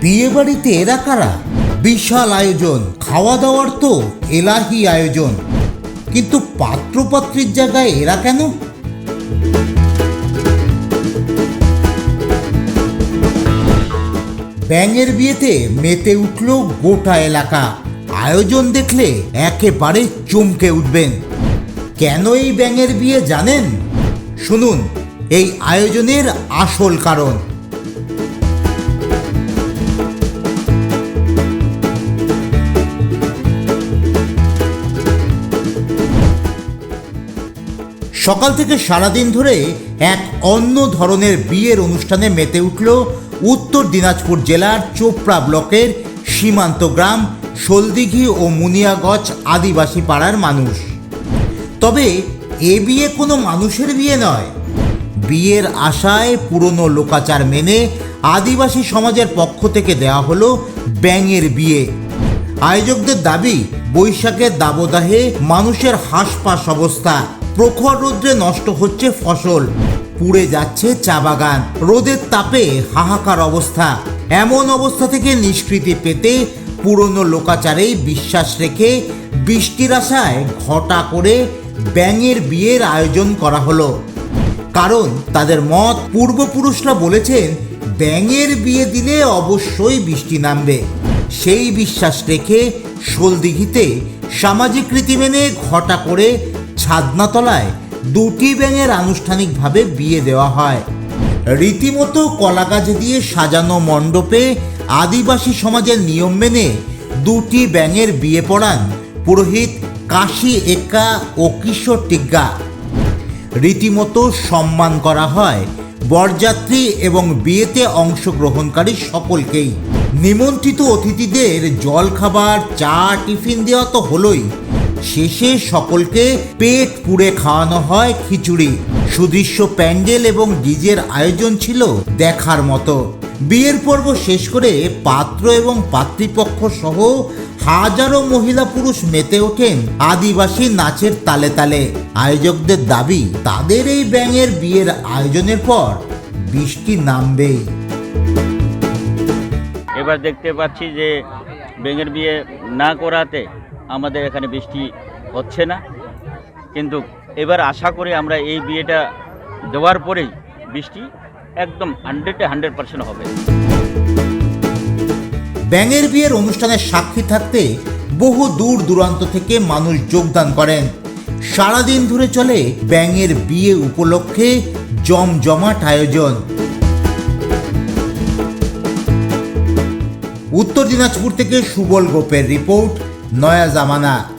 বিয়ে বাড়িতে এরা কারা? বিশাল আয়োজন, খাওয়া দাওয়ার তো এলাহি আয়োজন। কিন্তু পাত্রপাত্রীর জায়গায় এরা কেন? ব্যাঙের বিয়েতে মেতে উঠল গোটা এলাকা। আয়োজন দেখলে একেবারে চমকে উঠবেন। কেন এই ব্যাঙের বিয়ে জানেন? শুনুন, এই আয়োজনের আসল কারণ। সকাল থেকে সারাদিন ধরে এক অন্য ধরনের বিয়ের অনুষ্ঠানে মেতে উঠল উত্তর দিনাজপুর জেলার চোপড়া ব্লকের সীমান্ত গ্রাম সলদিঘি ও মুনিয়াগঞ্জ আদিবাসী পাড়ার মানুষ। তবে এ বিয়ে কোনো মানুষের বিয়ে নয়। বিয়ের আশায় পুরনো লোকাচার মেনে আদিবাসী সমাজের পক্ষ থেকে দেওয়া হলো ব্যাঙের বিয়ে। আয়োজকদের দাবি বৈশাখের দাবদাহে মানুষের হাঁসপাস অবস্থা। প্রখর রৌদ্রে নষ্ট হচ্ছে ফসল। পুড়ে যাচ্ছে চা বাগান। রোদের তাপে হাহাকার অবস্থা। এমন অবস্থা থেকে নিষ্কৃতি পেতে পুরনো লোকাচারেই বিশ্বাস রেখে বৃষ্টির আশায় ঘটা করে ব্যাঙের বিয়ের আয়োজন করা হলো। কারণ তাদের মত পূর্বপুরুষরা বলেছেন, ব্যাঙের বিয়ে দিলে অবশ্যই বৃষ্টি নামবে। সেই বিশ্বাস রেখে শোলদিঘিতে সামাজিক রীতি মেনে ঘটা করে ছাদনাতলায় দুটি ব্যাঙের আনুষ্ঠানিকভাবে বিয়ে দেওয়া হয়। রীতিমতো কলা কলাগাছ দিয়ে সাজানো মণ্ডপে আদিবাসী সমাজের নিয়ম মেনে দুটি ব্যাঙের বিয়ে পড়ান পুরোহিত কাশি এক্কা ও কিশোর টিগ্গা। রীতিমতো সম্মান করা হয় বরযাত্রী এবং বিয়েতে অংশগ্রহণকারী সকলকেই। নিমন্ত্রিত অতিথিদের জলখাবার, চা, টিফিন দেওয়া তো হলোই। শেষে সকলকে পেট পুড়ে খাওয়ানো হয় খিচুড়ি। সুদৃশ্য প্যান্ডেল এবং ডিজের আয়োজন ছিল দেখার মতো। বিয়ের পর্ব শেষ করে পাত্র এবং পাত্রীপক্ষ সহ হাজারো মহিলা পুরুষ মেতে ওঠেন আদিবাসী নাচের তালে তালে। আয়োজকদের দাবি, তাদের এই ব্যাঙের বিয়ের আয়োজনের পর বৃষ্টি নামবেই। এবার দেখতে পাচ্ছি যে ব্যাঙের বিয়ে না করাতে আমাদের এখানে বৃষ্টি হচ্ছে না। কিন্তু এবার আশা করি আমরা এই বিয়েটা দেওয়ার পরেই বৃষ্টি একদম হান্ড্রেডে হান্ড্রেড পার্সেন্ট হবে। ব্যাঙের বিয়ের অনুষ্ঠানের সাক্ষী থাকতে বহু দূর দূরান্ত থেকে মানুষ যোগদান করেন। সারাদিন ধরে চলে ব্যাঙের বিয়ে উপলক্ষে জমজমাট আয়োজন। উত্তর দিনাজপুর থেকে সুবল গোপের রিপোর্ট। নয়া জামানা